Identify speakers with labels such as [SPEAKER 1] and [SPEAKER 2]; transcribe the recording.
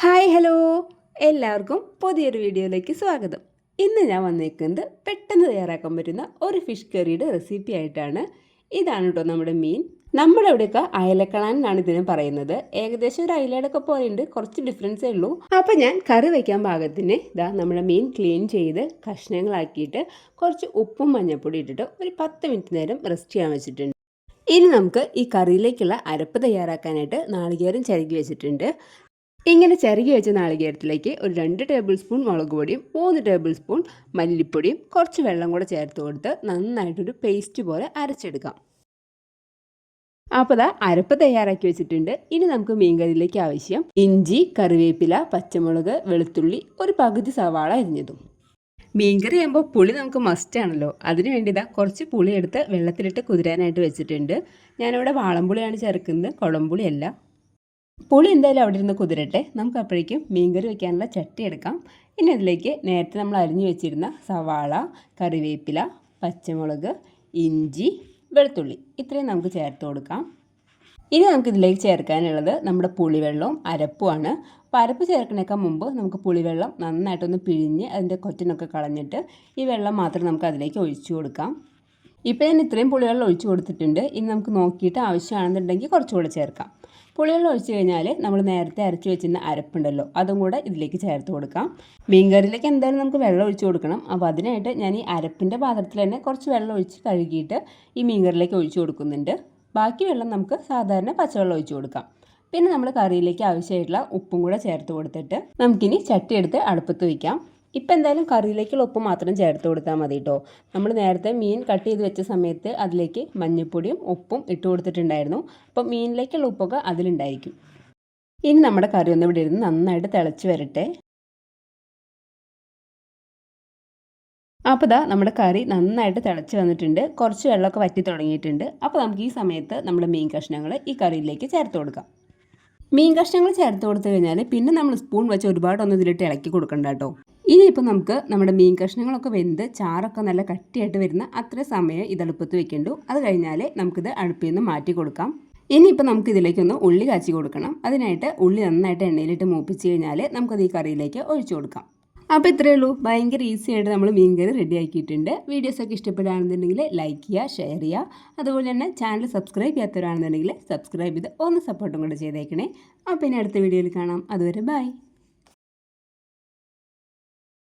[SPEAKER 1] Hi hello. എല്ലാവർക്കും പുതിയൊരു വീഡിയോയിലേക്ക് സ്വാഗതം. ഇന്ന് ഞാൻ വന്നേക്കുന്നത് പെട്ടെന്ന് തയ്യാറാക്കാൻ പറ്റുന്ന ഒരു ഫിഷ് കറിയുടെ റെസിപ്പി ആയിട്ടാണ്. ഇതാണ് കേട്ടോ നമ്മുടെ മീൻ. നമ്മുടെ ഇവിടെയൊക്കെ അയലക്കണാൻ എന്നാണ് ഇതിനെ പറയുന്നത്. ഏകദേശം ഒരു അയലയുടെയൊക്കെ പോലെയുണ്ട് കുറച്ച് ഡിഫറൻസേ ഉള്ളൂ. അപ്പോൾ ഞാൻ കറി വയ്ക്കാൻ പാകത്തിന് ഇതാ നമ്മുടെ മീൻ ക്ലീൻ ചെയ്ത് കഷ്ണങ്ങളാക്കിയിട്ട് കുറച്ച് ഉപ്പും മഞ്ഞൾപ്പൊടി ഇട്ടിട്ട് ഒരു പത്ത് മിനിറ്റ് നേരം റെസ്റ്റ് ചെയ്യാൻ വെച്ചിട്ടുണ്ട്. ഇനി നമുക്ക് ഈ കറിയിലേക്കുള്ള അരപ്പ് തയ്യാറാക്കാനായിട്ട് നാളികേരം ചരുകി വെച്ചിട്ടുണ്ട്. ഇങ്ങനെ ചെറുകി വെച്ച നാളികേരത്തിലേക്ക് ഒരു രണ്ട് ടേബിൾ സ്പൂൺ മുളക് പൊടിയും മൂന്ന് ടേബിൾ സ്പൂൺ മല്ലിപ്പൊടിയും കുറച്ച് വെള്ളം കൂടെ ചേർത്ത് കൊടുത്ത് നന്നായിട്ടൊരു പേസ്റ്റ് പോലെ അരച്ചെടുക്കാം. അപ്പോൾ ദാ അരപ്പ് തയ്യാറാക്കി വെച്ചിട്ടുണ്ട്. ഇനി നമുക്ക് മീൻകറിയിലേക്ക് ആവശ്യം ഇഞ്ചി കറിവേപ്പില പച്ചമുളക് വെളുത്തുള്ളി ഒരു പകുതി സവാള അരിഞ്ഞതും. മീൻകറി ആകുമ്പോൾ പുളി നമുക്ക് മസ്റ്റ് ആണല്ലോ. അതിന് വേണ്ടി ഇതാ കുറച്ച് പുളി എടുത്ത് വെള്ളത്തിലിട്ട് കുതിരാനായിട്ട് വെച്ചിട്ടുണ്ട്. ഞാനിവിടെ വാളംപുളിയാണ് ചേർക്കുന്നത്. കുളംപുളിയല്ല. പുളി എന്തായാലും അവിടെ ഇരുന്ന് കുതിരട്ടെ. നമുക്ക് അപ്പോഴേക്കും മീൻകറി വെക്കാനുള്ള ചട്ടി എടുക്കാം. ഇനി അതിലേക്ക് നേരത്തെ നമ്മൾ അരിഞ്ഞു വെച്ചിരുന്ന സവാള കറിവേപ്പില പച്ചമുളക് ഇഞ്ചി വെളുത്തുള്ളി ഇത്രയും നമുക്ക് ചേർത്ത് കൊടുക്കാം. ഇനി നമുക്ക് ഇതിലേക്ക് ചേർക്കാനുള്ളത് നമ്മുടെ പുളിവെള്ളവും അരപ്പുമാണ്. അപ്പോൾ അരപ്പ് ചേർക്കണേക്കാൾ മുമ്പ് നമുക്ക് പുളിവെള്ളം നന്നായിട്ടൊന്ന് പിഴിഞ്ഞ് അതിന്റെ കൊറ്റിനൊക്കെ കളഞ്ഞിട്ട് ഈ വെള്ളം മാത്രം നമുക്ക് അതിലേക്ക് ഒഴിച്ചു കൊടുക്കാം. ഇപ്പോൾ ഞാൻ ഇത്രയും പുളിവെള്ളം ഒഴിച്ചു കൊടുത്തിട്ടുണ്ട്. ഇനി നമുക്ക് നോക്കിയിട്ട് ആവശ്യമാണെന്നുണ്ടെങ്കിൽ കുറച്ചുകൂടെ ചേർക്കാം. പുളിവെള്ളം ഒഴിച്ച് കഴിഞ്ഞാൽ നമ്മൾ നേരത്തെ അരച്ചു വെച്ചിരുന്ന അരപ്പുണ്ടല്ലോ അതും കൂടെ ഇതിലേക്ക് ചേർത്ത് കൊടുക്കാം. മീൻകറിയിലേക്ക് എന്തായാലും നമുക്ക് വെള്ളം ഒഴിച്ച് കൊടുക്കണം. അപ്പോൾ അതിനായിട്ട് ഞാൻ ഈ അരപ്പിന്റെ പാത്രത്തിൽ തന്നെ കുറച്ച് വെള്ളം ഒഴിച്ച് കഴുകിയിട്ട് ഈ മീൻകറിയിലേക്ക് ഒഴിച്ചു കൊടുക്കുന്നുണ്ട്. ബാക്കി വെള്ളം നമുക്ക് സാധാരണ പച്ചവെള്ളം ഒഴിച്ചു കൊടുക്കാം. പിന്നെ നമ്മൾ കറിയിലേക്ക് ആവശ്യമായിട്ടുള്ള ഉപ്പും കൂടെ ചേർത്ത് കൊടുത്തിട്ട് നമുക്കിനി ചട്ടി എടുത്ത് അടുപ്പത്ത് വയ്ക്കാം ഇപ്പം എന്തായാലും കറിയിലേക്കുള്ള ഉപ്പ് മാത്രം ചേർത്ത് കൊടുത്താൽ മതി കേട്ടോ നമ്മൾ നേരത്തെ മീൻ കട്ട് ചെയ്ത് വെച്ച സമയത്ത് അതിലേക്ക് മഞ്ഞൾപ്പൊടിയും ഉപ്പും ഇട്ട് കൊടുത്തിട്ടുണ്ടായിരുന്നു. അപ്പം മീനിലേക്കുള്ള ഉപ്പൊക്കെ അതിലുണ്ടായിരിക്കും. ഇനി നമ്മുടെ കറി ഒന്ന് ഇവിടെ ഇരുന്ന് നന്നായിട്ട് തിളച്ച് വരട്ടെ. അപ്പോൾ ഇതാ നമ്മുടെ കറി നന്നായിട്ട് തിളച്ച് വന്നിട്ടുണ്ട്. കുറച്ച് വെള്ളമൊക്കെ വറ്റി തുടങ്ങിയിട്ടുണ്ട്. അപ്പോൾ നമുക്ക് ഈ സമയത്ത് നമ്മുടെ മീൻ കഷ്ണങ്ങൾ ഈ കറിയിലേക്ക് ചേർത്ത് കൊടുക്കാം. മീൻ കഷ്ണങ്ങൾ ചേർത്ത് കൊടുത്തു കഴിഞ്ഞാൽ പിന്നെ നമ്മൾ സ്പൂൺ വെച്ച് ഒരുപാടൊന്നും ഇതിലിട്ട് ഇളക്കി കൊടുക്കണ്ട കേട്ടോ ഇനിയിപ്പോൾ നമുക്ക് നമ്മുടെ മീൻ കഷ്ണങ്ങളൊക്കെ വെന്ത് ചാറൊക്കെ നല്ല കട്ടിയായിട്ട് വരുന്ന അത്ര സമയം ഇത് അടുപ്പത്ത് വെക്കേണ്ടു. അത് കഴിഞ്ഞാൽ നമുക്കിത് അടുപ്പിൽ നിന്ന് മാറ്റി കൊടുക്കാം. ഇനിയിപ്പോൾ നമുക്ക് ഇതിലേക്കൊന്ന് ഉള്ളി കാച്ചി കൊടുക്കണം. അതിനായിട്ട് ഉള്ളി നന്നായിട്ട് എണ്ണയിലിട്ട് മൂപ്പിച്ച് കഴിഞ്ഞാൽ നമുക്കത് ഈ കറിയിലേക്ക് ഒഴിച്ചു കൊടുക്കാം. അപ്പോൾ ഇത്രയേ ഉള്ളൂ. ഭയങ്കര ഈസി ആയിട്ട് നമ്മൾ മീൻ കറി റെഡി ആക്കിയിട്ടുണ്ട്. വീഡിയോസൊക്കെ ഇഷ്ടപ്പെടുകയാണെന്നുണ്ടെങ്കിൽ ലൈക്ക് ചെയ്യുക ഷെയർ ചെയ്യുക. അതുപോലെ തന്നെ ചാനൽ സബ്സ്ക്രൈബ് ചെയ്യാത്തവരാണെന്നുണ്ടെങ്കിൽ സബ്സ്ക്രൈബ് ചെയ്ത് ഒന്ന് സപ്പോർട്ടും കൂടെ ചെയ്തേക്കണേ. അപ്പോൾ ഇനി അടുത്ത വീഡിയോയിൽ കാണാം. അതുവരെ ബൈ